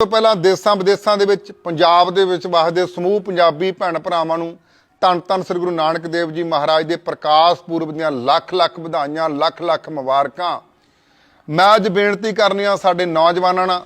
ਤੋਂ ਪਹਿਲਾਂ ਦੇਸਾਂ ਵਿਦੇਸਾਂ ਦੇ ਵਿੱਚ, ਪੰਜਾਬ ਦੇ ਵਿੱਚ ਵਸਦੇ ਸਮੂਹ ਪੰਜਾਬੀ ਭੈਣ ਭਰਾਵਾਂ ਨੂੰ ਧੰਨ ਧੰਨ ਸ੍ਰੀ ਗੁਰੂ ਨਾਨਕ ਦੇਵ ਜੀ ਮਹਾਰਾਜ ਦੇ ਪ੍ਰਕਾਸ਼ ਪੁਰਬ ਦੀਆਂ ਲੱਖ ਲੱਖ ਵਧਾਈਆਂ, ਲੱਖ ਲੱਖ ਮੁਬਾਰਕਾਂ। ਮੈਂ ਅੱਜ ਬੇਨਤੀ ਕਰਨੀ ਆ ਸਾਡੇ ਨੌਜਵਾਨਾਂ ਨਾਲ,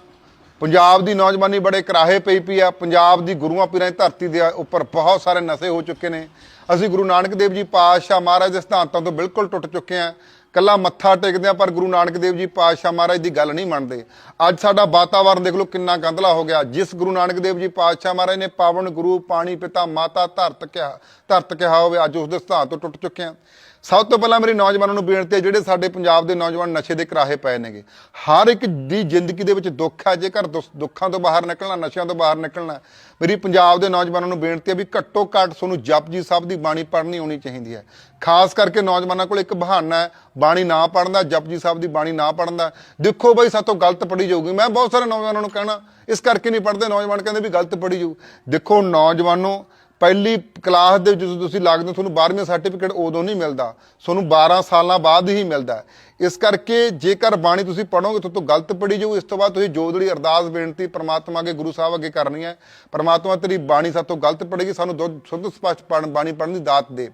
ਪੰਜਾਬ ਦੀ ਨੌਜਵਾਨੀ ਬੜੇ ਕਰਾਹੇ ਪਈ ਪਈ ਆ, ਪੰਜਾਬ ਦੀ ਗੁਰੂਆਂ ਪੀਰਾਂ ਦੀ ਧਰਤੀ ਦੇ ਉੱਪਰ ਬਹੁਤ ਸਾਰੇ ਨਸ਼ੇ ਹੋ ਚੁੱਕੇ ਨੇ। ਅਸੀਂ ਗੁਰੂ ਨਾਨਕ ਦੇਵ ਜੀ ਪਾਤਸ਼ਾਹ ਮਹਾਰਾਜ ਦੇ ਸਿਧਾਂਤਾਂ ਤੋਂ ਬਿਲਕੁਲ ਟੁੱਟ ਚੁੱਕੇ ਆ। ਕੱਲਾ ਮੱਥਾ ਟੇਕਦੇ ਆ ਪਰ ਗੁਰੂ ਨਾਨਕ ਦੇਵ ਜੀ ਪਾਤਸ਼ਾਹ ਮਹਾਰਾਜ ਦੀ ਗੱਲ ਨਹੀਂ ਮੰਨਦੇ। ਅੱਜ ਸਾਡਾ ਵਾਤਾਵਰਣ ਦੇਖ ਲਓ ਕਿੰਨਾ ਗੰਦਲਾ ਹੋ ਗਿਆ। ਜਿਸ ਗੁਰੂ ਨਾਨਕ ਦੇਵ ਜੀ ਪਾਤਸ਼ਾਹ ਮਹਾਰਾਜ ਨੇ ਪਾਵਨ ਗੁਰੂ, ਪਾਣੀ ਪਿਤਾ, ਮਾਤਾ ਧਰਤ ਕਿਹਾ ਧਰਤ ਕਿਹਾ ਹੋਵੇ, ਅੱਜ ਉਸ ਦੇ ਸਿਧਾਂਤ ਤੋਂ ਟੁੱਟ ਚੁੱਕੇ ਆ ਸਭ ਤੋਂ ਪਹਿਲਾਂ ਮੇਰੀ ਨੌਜਵਾਨਾਂ ਨੂੰ ਬੇਨਤੀ ਹੈ, ਜਿਹੜੇ ਸਾਡੇ ਪੰਜਾਬ ਦੇ ਨੌਜਵਾਨ ਨਸ਼ੇ ਦੇ ਕਰਾਹੇ ਪਏ ਨੇਗੇ, ਹਰ ਇੱਕ ਦੀ ਜ਼ਿੰਦਗੀ ਦੇ ਵਿੱਚ ਦੁੱਖ ਹੈ, ਜੇਕਰ ਦੁੱਖ- ਦੁੱਖਾਂ ਤੋਂ ਬਾਹਰ ਨਿਕਲਣਾ, ਨਸ਼ਿਆਂ ਤੋਂ ਬਾਹਰ ਨਿਕਲਣਾ, ਮੇਰੀ ਪੰਜਾਬ ਦੇ ਨੌਜਵਾਨਾਂ ਨੂੰ ਬੇਨਤੀ ਹੈ ਵੀ ਘੱਟੋ ਘੱਟ ਤੁਹਾਨੂੰ ਜਪਜੀ ਸਾਹਿਬ ਦੀ ਬਾਣੀ ਪੜ੍ਹਨੀ ਆਉਣੀ ਚਾਹੀਦੀ ਹੈ। ਖਾਸ ਕਰਕੇ ਨੌਜਵਾਨਾਂ ਕੋਲ ਇੱਕ ਬਹਾਨਾ ਹੈ, ਬਾਣੀ ਨਾ ਪੜ੍ਹਨ ਦਾ ਜਪਜੀ ਸਾਹਿਬ ਦੀ ਬਾਣੀ ਨਾ ਪੜ੍ਹਨ ਦਾ ਦੇਖੋ ਬਈ, ਸਾਤੋਂ ਗਲਤ ਪੜ੍ਹੀ ਜਾਊਗੀ। ਮੈਂ ਬਹੁਤ ਸਾਰੇ ਨੌਜਵਾਨਾਂ ਨੂੰ ਕਹਿਣਾ, ਇਸ ਕਰਕੇ ਨਹੀਂ ਪੜ੍ਹਦੇ, ਨੌਜਵਾਨ ਕਹਿੰਦੇ ਵੀ ਗਲਤ ਪੜ੍ਹੀ ਜਾਊ। ਦੇਖੋ ਨੌਜਵਾਨੋ ਪਹਿਲੀ ਕਲਾਸ ਦੇ ਵਿੱਚ ਜਦੋਂ ਤੁਸੀਂ ਲੱਗਦੇ ਹੋ, ਤੁਹਾਨੂੰ 12ਵੀਂ ਸਰਟੀਫਿਕੇਟ ਉਦੋਂ ਨਹੀਂ ਮਿਲਦਾ। ਤੁਹਾਨੂੰ 12 ਸਾਲਾਂ ਬਾਅਦ ਹੀ ਮਿਲਦਾ ਇਸ ਕਰਕੇ ਜੇਕਰ ਬਾਣੀ ਤੁਸੀਂ ਪੜੋਗੇ ਤਾਂ ਤੋਂ ਗਲਤ ਪੜੀ ਜਾਊ। ਇਸ ਤੋਂ ਬਾਅਦ ਤੁਸੀਂ ਜੋ ਜਿਹੜੀ ਅਰਦਾਸ, ਬੇਨਤੀ ਪ੍ਰਮਾਤਮਾ ਅੱਗੇ, ਗੁਰੂ ਸਾਹਿਬ ਅੱਗੇ ਕਰਨੀ ਹੈ। ਪ੍ਰਮਾਤਮਾ ਤੇਰੀ ਬਾਣੀ ਸਾਤੋਂ ਗਲਤ ਪੜੇਗੀ ਸਾਨੂੰ ਦੁੱਧ, ਸ਼ੁੱਧ ਸਪਸ਼ਟ ਪੜ੍ਹਨ ਬਾਣੀ ਪੜ੍ਹਨ ਦੀ ਦਾਤ ਦੇ।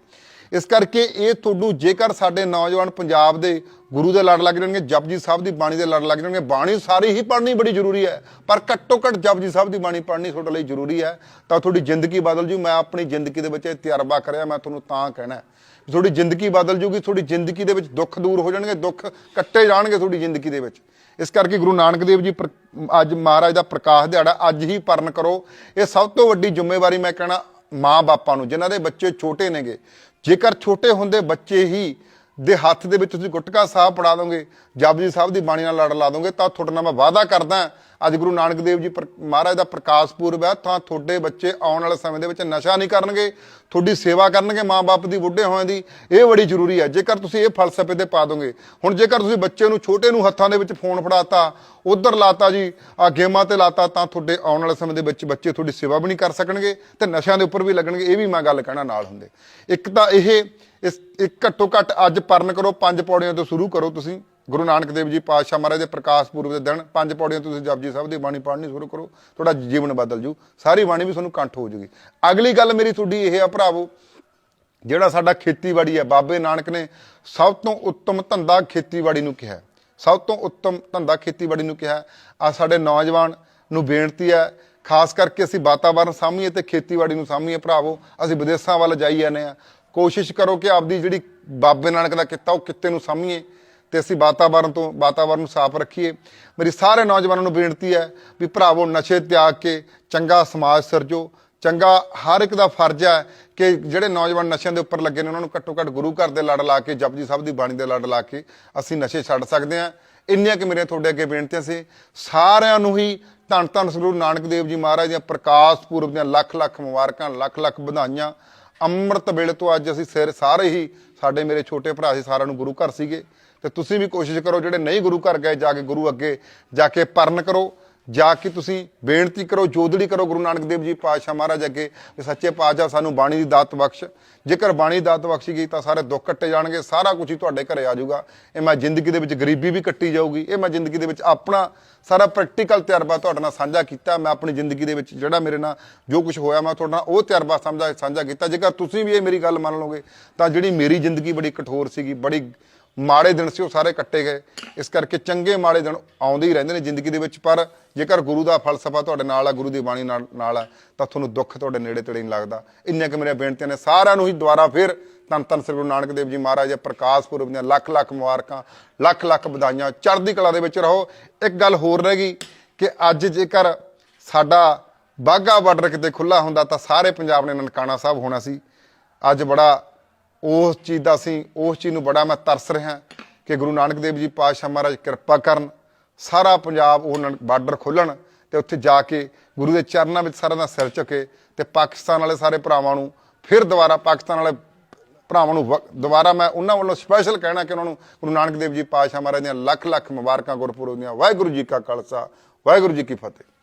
ਇਸ ਕਰਕੇ ਇਹ ਤੁਹਾਨੂੰ ਜੇਕਰ ਸਾਡੇ ਨੌਜਵਾਨ ਪੰਜਾਬ ਦੇ ਗੁਰੂ ਦੇ ਲੜ ਲੱਗ ਜਾਣਗੇ, ਜਪਜੀ ਸਾਹਿਬ ਦੀ ਬਾਣੀ ਦੇ ਲੜ ਲੱਗ ਜਾਣਗੇ। ਬਾਣੀ ਸਾਰੀ ਹੀ ਪੜ੍ਹਨੀ ਬੜੀ ਜ਼ਰੂਰੀ ਹੈ, ਪਰ ਘੱਟੋ ਘੱਟ ਜਪਜੀ ਸਾਹਿਬ ਦੀ ਬਾਣੀ ਪੜ੍ਹਨੀ ਤੁਹਾਡੇ ਲਈ ਜ਼ਰੂਰੀ ਹੈ। ਤਾਂ ਤੁਹਾਡੀ ਜ਼ਿੰਦਗੀ ਬਦਲ ਜੂ, ਮੈਂ ਆਪਣੀ ਜ਼ਿੰਦਗੀ ਦੇ ਵਿੱਚ ਇਹ ਤਜਰਬਾ ਕਰਿਆ, ਮੈਂ ਤੁਹਾਨੂੰ ਤਾਂ ਕਹਿਣਾ ਤੁਹਾਡੀ ਜ਼ਿੰਦਗੀ ਬਦਲ ਜੂਗੀ, ਤੁਹਾਡੀ ਜ਼ਿੰਦਗੀ ਦੇ ਵਿੱਚ ਦੁੱਖ ਦੂਰ ਹੋ ਜਾਣਗੇ, ਦੁੱਖ ਕੱਟੇ ਜਾਣਗੇ ਤੁਹਾਡੀ ਜ਼ਿੰਦਗੀ ਦੇ ਵਿੱਚ। ਇਸ ਕਰਕੇ ਗੁਰੂ ਨਾਨਕ ਦੇਵ ਜੀ ਪ੍ਰ- ਅੱਜ ਮਹਾਰਾਜ ਦਾ ਪ੍ਰਕਾਸ਼ ਦਿਹਾੜਾ ਅੱਜ ਹੀ ਪਰਨ ਕਰੋ। ਇਹ ਸਭ ਤੋਂ ਵੱਡੀ ਜ਼ਿੰਮੇਵਾਰੀ ਮੈਂ ਕਹਿਣਾ ਮਾਂ ਬਾਪਾਂ ਨੂੰ, ਜਿਨ੍ਹਾਂ ਦੇ ਬੱਚੇ ਛੋਟੇ ਨੇਗੇ। ਜੇਕਰ ਛੋਟੇ ਹੁੰਦੇ ਬੱਚੇ ਹੀ ਦੇ ਹੱਥ ਦੇ ਵਿੱਚ ਤੁਸੀਂ ਗੁਟਕਾ ਸਾਹਿਬ ਪੜਾ ਦੋਗੇ ਜਪਜੀ ਸਾਹਿਬ ਦੀ ਬਾਣੀ ਨਾਲ ਲੜ ਲਾ ਦੋਗੇ, ਤਾਂ ਤੁਹਾਡੇ ਨਾਲ ਮੈਂ ਵਾਅਦਾ ਕਰਦਾ ਅੱਜ ਗੁਰੂ ਨਾਨਕ ਦੇਵ ਜੀ ਪ੍ਰ- ਮਹਾਰਾਜ ਦਾ ਪ੍ਰਕਾਸ਼ ਪੁਰਬ ਹੈ, ਤਾਂ ਤੁਹਾਡੇ ਬੱਚੇ ਆਉਣ ਵਾਲੇ ਸਮੇਂ ਦੇ ਵਿੱਚ ਨਸ਼ਾ ਨਹੀਂ ਕਰਨਗੇ, ਤੁਹਾਡੀ ਸੇਵਾ ਕਰਨਗੇ ਮਾਂ-ਬਾਪ ਦੀ, ਬੁੱਢੇ ਹੋਇਆਂ ਦੀ, ਇਹ ਬੜੀ ਜ਼ਰੂਰੀ ਹੈ। ਜੇਕਰ ਤੁਸੀਂ ਇਹ ਫਲਸਫੇ ਤੇ ਪਾ ਦੋਗੇ, ਹੁਣ ਜੇਕਰ ਤੁਸੀਂ ਬੱਚੇ ਨੂੰ ਛੋਟੇ ਨੂੰ ਹੱਥਾਂ ਦੇ ਵਿੱਚ ਫੋਨ ਫੜਾਤਾ, ਉਧਰ ਲਾਤਾ ਜੀ, ਆ ਗੇਮਾਂ ਤੇ ਲਾਤਾ, ਤਾਂ ਤੁਹਾਡੇ ਆਉਣ ਵਾਲੇ ਸਮੇਂ ਦੇ ਵਿੱਚ ਬੱਚੇ ਤੁਹਾਡੀ ਸੇਵਾ ਵੀ ਨਹੀਂ ਕਰ ਸਕਣਗੇ ਤੇ ਨਸ਼ਿਆਂ ਦੇ ਉੱਪਰ ਵੀ ਲੱਗਣਗੇ, ਇਹ ਵੀ ਮੈਂ ਗੱਲ ਕਹਿਣਾ ਨਾਲ ਹੁੰਦੇ। ਇੱਕ ਤਾਂ ਇਹ, ਇਸ ਇੱਕ ਘੱਟੋ ਘੱਟ ਅੱਜ ਪਰਨ ਕਰੋ, ਪੰਜ ਪੌੜੀਆਂ ਤੋਂ ਸ਼ੁਰੂ ਕਰੋ ਤੁਸੀਂ। ਗੁਰੂ ਨਾਨਕ ਦੇਵ ਜੀ ਪਾਤਸ਼ਾਹ ਮਹਾਰਾਜ ਦੇ ਪ੍ਰਕਾਸ਼ ਪੁਰਬ ਦੇ ਦਿਨ ਪੰਜ ਪੌੜੀਆਂ ਤੋਂ ਤੁਸੀਂ ਜਪਜੀ ਸਾਹਿਬ ਦੀ ਬਾਣੀ ਪੜ੍ਹਨੀ ਸ਼ੁਰੂ ਕਰੋ, ਤੁਹਾਡਾ ਜੀਵਨ ਬਦਲ ਜੂ, ਸਾਰੀ ਬਾਣੀ ਵੀ ਤੁਹਾਨੂੰ ਕੰਠ ਹੋ ਜੂਗੀ। ਅਗਲੀ ਗੱਲ ਮੇਰੀ ਤੁਹਾਡੀ ਇਹ ਆ ਭਰਾਵੋ, ਜਿਹੜਾ ਸਾਡਾ ਖੇਤੀਬਾੜੀ ਹੈ ਬਾਬੇ ਨਾਨਕ ਨੇ ਸਭ ਤੋਂ ਉੱਤਮ ਧੰਦਾ ਖੇਤੀਬਾੜੀ ਨੂੰ ਕਿਹਾ ਸਭ ਤੋਂ ਉੱਤਮ ਧੰਦਾ ਖੇਤੀਬਾੜੀ ਨੂੰ ਕਿਹਾ ਆ ਸਾਡੇ ਨੌਜਵਾਨ ਨੂੰ ਬੇਨਤੀ ਹੈ, ਖਾਸ ਕਰਕੇ ਅਸੀਂ ਵਾਤਾਵਰਣ ਸਾਂਭੀਏ ਤੇ ਖੇਤੀਬਾੜੀ ਨੂੰ ਸਾਂਭੀਏ ਭਰਾਵੋ, ਅਸੀਂ ਵਿਦੇਸ਼ਾਂ ਵੱਲ ਜਾਈ ਜਾਂਦੇ ਆ ਕੋਸ਼ਿਸ਼ ਕਰੋ ਕਿ ਆਪਦੀ ਜਿਹੜੀ ਬਾਬੇ ਨਾਨਕ ਦਾ ਕਿੱਤਾ ਉਹ ਕਿੱਤੇ ਨੂੰ ਸਾਂਭੀਏ। ਤੇ ਅਸੀਂ ਵਾਤਾਵਰਣ ਤੋਂ ਵਾਤਾਵਰਣ ਨੂੰ ਸਾਫ਼ ਰੱਖੀਏ। ਮੇਰੀ ਸਾਰੇ ਨੌਜਵਾਨਾਂ ਨੂੰ ਬੇਨਤੀ ਹੈ ਵੀ ਭਰਾਵੋ, ਨਸ਼ੇ ਤਿਆਗ ਕੇ ਚੰਗਾ ਸਮਾਜ ਸਿਰਜੋ। ਚੰਗਾ ਹਰ ਇੱਕ ਦਾ ਫਰਜ਼ ਹੈ ਕਿ ਜਿਹੜੇ ਨੌਜਵਾਨ ਨਸ਼ਿਆਂ ਦੇ ਉੱਪਰ ਲੱਗੇ ਨੇ, ਉਹਨਾਂ ਨੂੰ ਘੱਟੋ ਘੱਟ ਗੁਰੂ ਘਰ ਦੇ ਲੜ ਲਾ ਕੇ, ਜਪਜੀ ਸਾਹਿਬ ਦੀ ਬਾਣੀ ਦੇ ਲੜ ਲਾ ਕੇ ਅਸੀਂ ਨਸ਼ੇ ਛੱਡ ਸਕਦੇ ਹਾਂ। ਇੰਨੀਆਂ ਕਿ ਮੇਰੀਆਂ ਤੁਹਾਡੇ ਅੱਗੇ ਬੇਨਤੀਆਂ ਸੀ। ਸਾਰਿਆਂ ਨੂੰ ਹੀ ਧੰਨ ਧੰਨ ਸ੍ਰੀ ਗੁਰੂ ਨਾਨਕ ਦੇਵ ਜੀ ਮਹਾਰਾਜ ਦੀਆਂ ਪ੍ਰਕਾਸ਼ ਪੁਰਬ ਦੀਆਂ ਲੱਖ ਲੱਖ ਮੁਬਾਰਕਾਂ, ਲੱਖ ਲੱਖ ਵਧਾਈਆਂ। ਅੰਮ੍ਰਿਤ ਵੇਲੇ ਤੋਂ ਅੱਜ ਅਸੀਂ ਸਿਰ ਸਾਰੇ ਹੀ ਸਾਡੇ ਮੇਰੇ ਛੋਟੇ ਭਰਾ ਸੀ, ਸਾਰਿਆਂ ਨੂੰ ਗੁਰੂ ਘਰ ਸੀਗੇ। ਤੇ ਤੁਸੀਂ ਵੀ ਕੋਸ਼ਿਸ਼ ਕਰੋ ਜਿਹੜੇ ਨਹੀਂ ਗੁਰੂ ਘਰ ਗਏ ਜਾ ਕੇ ਗੁਰੂ ਅੱਗੇ ਜਾ ਕੇ ਪਰਨ ਕਰੋ, ਜਾ ਕੇ ਤੁਸੀਂ ਬੇਨਤੀ ਕਰੋ, ਜੋਦੜੀ ਕਰੋ ਗੁਰੂ ਨਾਨਕ ਦੇਵ ਜੀ ਪਾਤਸ਼ਾਹ ਮਹਾਰਾਜ ਅੱਗੇ ਵੀ ਸੱਚੇ ਪਾਤਸ਼ਾਹ ਸਾਨੂੰ ਬਾਣੀ ਦੀ ਦਾਤ ਬਖਸ਼। ਜੇਕਰ ਬਾਣੀ ਦਾਤ ਬਖਸ਼ੀ ਗਈ ਤਾਂ ਸਾਰੇ ਦੁੱਖ ਕੱਟੇ ਜਾਣਗੇ, ਸਾਰਾ ਕੁਝ ਹੀ ਤੁਹਾਡੇ ਘਰੇ ਆ ਜਾਊਗਾ। ਇਹ ਮੈਂ ਜ਼ਿੰਦਗੀ ਦੇ ਵਿੱਚ ਗਰੀਬੀ ਵੀ ਕੱਟੀ ਜਾਊਗੀ, ਇਹ ਮੈਂ ਜ਼ਿੰਦਗੀ ਦੇ ਵਿੱਚ ਆਪਣਾ ਸਾਰਾ ਪ੍ਰੈਕਟੀਕਲ ਤਜਰਬਾ ਤੁਹਾਡੇ ਨਾਲ ਸਾਂਝਾ ਕੀਤਾ, ਮੈਂ ਆਪਣੀ ਜ਼ਿੰਦਗੀ ਦੇ ਵਿੱਚ ਜਿਹੜਾ ਮੇਰੇ ਨਾਲ ਜੋ ਕੁਝ ਹੋਇਆ ਮੈਂ ਤੁਹਾਡੇ ਨਾਲ ਉਹ ਤਜਰਬਾ ਸਮਝਾ ਸਾਂਝਾ ਕੀਤਾ। ਜੇਕਰ ਤੁਸੀਂ ਵੀ ਇਹ ਮੇਰੀ ਗੱਲ ਮੰਨ ਲਓਗੇ, ਤਾਂ ਜਿਹੜੀ ਮੇਰੀ ਜ਼ਿੰਦਗੀ ਬੜੀ ਕਠੋਰ ਸੀਗੀ, ਬੜੀ ਮਾੜੇ ਦਿਨ ਸੀ, ਉਹ ਸਾਰੇ ਕੱਟੇ ਗਏ। ਇਸ ਕਰਕੇ ਚੰਗੇ ਮਾੜੇ ਦਿਨ ਆਉਂਦੇ ਹੀ ਰਹਿੰਦੇ ਨੇ ਜ਼ਿੰਦਗੀ ਦੇ ਵਿੱਚ, ਪਰ ਜੇਕਰ ਗੁਰੂ ਦਾ ਫਲਸਫਾ ਤੁਹਾਡੇ ਨਾਲ ਆ, ਗੁਰੂ ਦੀ ਬਾਣੀ ਨਾਲ ਨਾਲ ਆ, ਤਾਂ ਤੁਹਾਨੂੰ ਦੁੱਖ ਤੁਹਾਡੇ ਨੇੜੇ ਤੇੜੇ ਨਹੀਂ ਲੱਗਦਾ। ਇੰਨੀਆਂ ਕਿ ਮੇਰੀਆਂ ਬੇਨਤੀਆਂ ਨੇ, ਸਾਰਿਆਂ ਨੂੰ ਹੀ ਦੁਬਾਰਾ ਫਿਰ ਧੰਨ ਧੰਨ ਸ੍ਰੀ ਗੁਰੂ ਨਾਨਕ ਦੇਵ ਜੀ ਮਹਾਰਾਜ ਦੇ ਪ੍ਰਕਾਸ਼ ਪੁਰਬ ਦੀਆਂ ਲੱਖ ਲੱਖ ਮੁਬਾਰਕਾਂ, ਲੱਖ ਲੱਖ ਵਧਾਈਆਂ। ਚੜ੍ਹਦੀ ਕਲਾ ਦੇ ਵਿੱਚ ਰਹੋ। ਇੱਕ ਗੱਲ ਹੋਰ ਰਹਿ ਗਈ ਕਿ ਅੱਜ ਜੇਕਰ ਸਾਡਾ ਬਾਗਾ ਬਾਰਡਰ ਕਿਤੇ ਖੁੱਲਾ ਹੁੰਦਾ, ਤਾਂ ਸਾਰੇ ਪੰਜਾਬ ਨੇ ਨਨਕਾਣਾ ਸਾਹਿਬ ਹੋਣਾ ਸੀ। ਅੱਜ ਬੜਾ ਉਸ ਚੀਜ਼ ਦਾ ਅਸੀਂ, ਉਸ ਚੀਜ਼ ਨੂੰ ਬੜਾ ਮੈਂ ਤਰਸ ਰਿਹਾ ਕਿ ਗੁਰੂ ਨਾਨਕ ਦੇਵ ਜੀ ਪਾਤਸ਼ਾਹ ਮਹਾਰਾਜ ਕਿਰਪਾ ਕਰਨ, ਸਾਰਾ ਪੰਜਾਬ ਉਹ ਬਾਰਡਰ ਖੋਲਣ ਤੇ ਉੱਥੇ ਜਾ ਕੇ ਗੁਰੂ ਦੇ ਚਰਨਾਂ ਵਿੱਚ ਸਾਰਿਆਂ ਦਾ ਸਿਰ ਝੁਕੇ ਤੇ ਪਾਕਿਸਤਾਨ ਵਾਲੇ ਸਾਰੇ ਭਰਾਵਾਂ ਨੂੰ ਫਿਰ ਦੁਬਾਰਾ ਪਾਕਿਸਤਾਨ ਵਾਲੇ ਭਰਾਵਾਂ ਨੂੰ ਵ- ਦੁਬਾਰਾ ਮੈਂ ਉਹਨਾਂ ਵੱਲੋਂ ਸਪੈਸ਼ਲ ਕਹਿਣਾ ਕਿ ਉਹਨਾਂ ਨੂੰ ਗੁਰੂ ਨਾਨਕ ਦੇਵ ਜੀ ਪਾਤਸ਼ਾਹ ਮਹਾਰਾਜ ਦੀਆਂ ਲੱਖ ਲੱਖ ਮੁਬਾਰਕਾਂ ਗੁਰਪੁਰਬ ਦੀਆਂ। ਵਾਹਿਗੁਰੂ ਜੀ ਕਾ ਖਾਲਸਾ, ਵਾਹਿਗੁਰੂ ਜੀ ਕੀ ਫਤਿਹ।